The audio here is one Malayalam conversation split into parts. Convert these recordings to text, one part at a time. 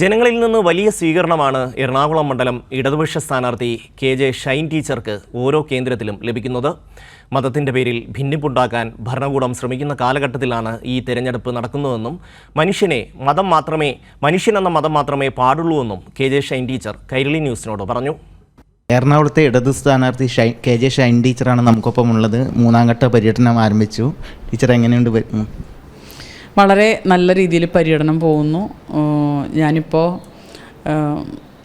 ജനങ്ങളിൽ നിന്ന് വലിയ സ്വീകരണമാണ് എറണാകുളം മണ്ഡലം ഇടതുപക്ഷ സ്ഥാനാർത്ഥി കെ ജെ ഷൈൻ ടീച്ചർക്ക് ഓരോ കേന്ദ്രത്തിലും ലഭിക്കുന്നത്. മതത്തിന്റെ പേരിൽ ഭിന്നിപ്പുണ്ടാക്കാൻ ഭരണകൂടം ശ്രമിക്കുന്ന കാലഘട്ടത്തിലാണ് ഈ തെരഞ്ഞെടുപ്പ് നടക്കുന്നതെന്നും മനുഷ്യനെ മതം മാത്രമേ മനുഷ്യനെന്ന മതം മാത്രമേ പാടുള്ളൂ എന്നും K J Shine teacher Kairali ന്യൂസിനോട് പറഞ്ഞു. എറണാകുളത്തെ ഇടതു സ്ഥാനാർത്ഥി ഷൈ കെ ജെ ഷൈൻ ടീച്ചറാണ് നമുക്കൊപ്പം ഉള്ളത് മൂന്നാം ഘട്ട പര്യടനം ആരംഭിച്ചു. ടീച്ചർ എങ്ങനെയുണ്ട്. വളരെ നല്ല രീതിയിൽ പര്യടനം പോകുന്നു. ഞാനിപ്പോൾ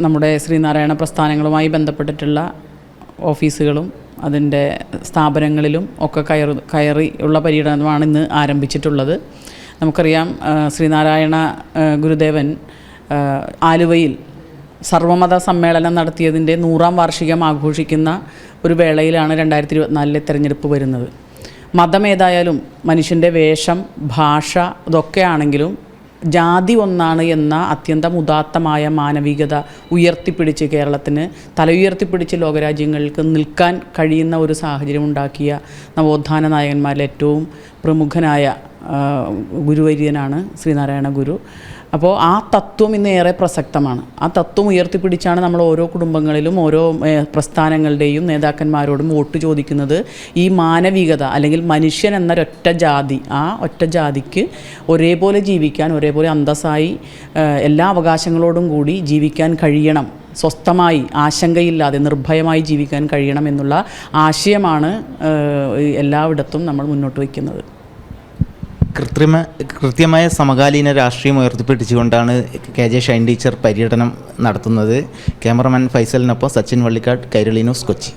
നമ്മുടെ ശ്രീനാരായണ പ്രസ്ഥാനങ്ങളുമായി ബന്ധപ്പെട്ടിട്ടുള്ള ഓഫീസുകളും അതിന്റെ സ്ഥാപനങ്ങളിലും ഒക്കെ കയറി കയറി ഉള്ള പര്യടനമാണ് ഇന്ന് ആരംഭിച്ചിട്ടുള്ളത്. നമുക്കറിയാം ശ്രീനാരായണ ഗുരുദേവൻ ആലുവയിൽ സർവമത സമ്മേളനം നടത്തിയതിന്റെ നൂറാം വാർഷികം ആഘോഷിക്കുന്ന ഒരു വേളയിലാണ് രണ്ടായിരത്തി ഇരുപത്തിനാലിലെ തെരഞ്ഞെടുപ്പ് വരുന്നത്. മതം ഏതായാലും മനുഷ്യന്റെ വേഷം ഭാഷ ഇതൊക്കെയാണെങ്കിലും ജാതി ഒന്നാണ് എന്ന അത്യന്തം ഉദാത്തമായ മാനവികത ഉയർത്തിപ്പിടിച്ച് കേരളത്തിന് തലയുയർത്തിപ്പിടിച്ച് ലോകരാജ്യങ്ങൾക്ക് നിൽക്കാൻ കഴിയുന്ന ഒരു സാഹചര്യം ഉണ്ടാക്കിയ നവോത്ഥാന നായകന്മാരിൽ ഏറ്റവും പ്രമുഖനായ ഗുരുവര്യനാണ് ശ്രീനാരായണ ഗുരു. അപ്പോൾ ആ തത്വം ഇന്ന് ഏറെ പ്രസക്തമാണ്. ആ തത്വം ഉയർത്തിപ്പിടിച്ചാണ് നമ്മൾ ഓരോ കുടുംബങ്ങളിലും ഓരോ പ്രസ്ഥാനങ്ങളുടെയും നേതാക്കന്മാരോടും വോട്ട് ചോദിക്കുന്നത്. ഈ മാനവികത അല്ലെങ്കിൽ മനുഷ്യൻ എന്നൊരൊറ്റ ജാതി ആ ഒറ്റ ജാതിക്ക് ഒരേപോലെ ജീവിക്കാൻ ഒരേപോലെ അന്തസ്സായി എല്ലാ അവകാശങ്ങളോടും കൂടി ജീവിക്കാൻ കഴിയണം. സ്വസ്ഥമായി ആശങ്കയില്ലാതെ നിർഭയമായി ജീവിക്കാൻ കഴിയണം എന്നുള്ള ആശയമാണ് എല്ലായിടത്തും നമ്മൾ മുന്നോട്ട് വയ്ക്കുന്നത്. കൃത്രിമ കൃത്യമായ സമകാലീന രാഷ്ട്രീയം ഉയർത്തിപ്പിടിച്ചുകൊണ്ടാണ് കെ ജെ ഷൈൻ ടീച്ചർ പര്യടനം നടത്തുന്നത്. ക്യാമറമാൻ ഫൈസലിനൊപ്പം സച്ചിൻ വള്ളിക്കാട് കൈരളി ന്യൂസ് കൊച്ചി.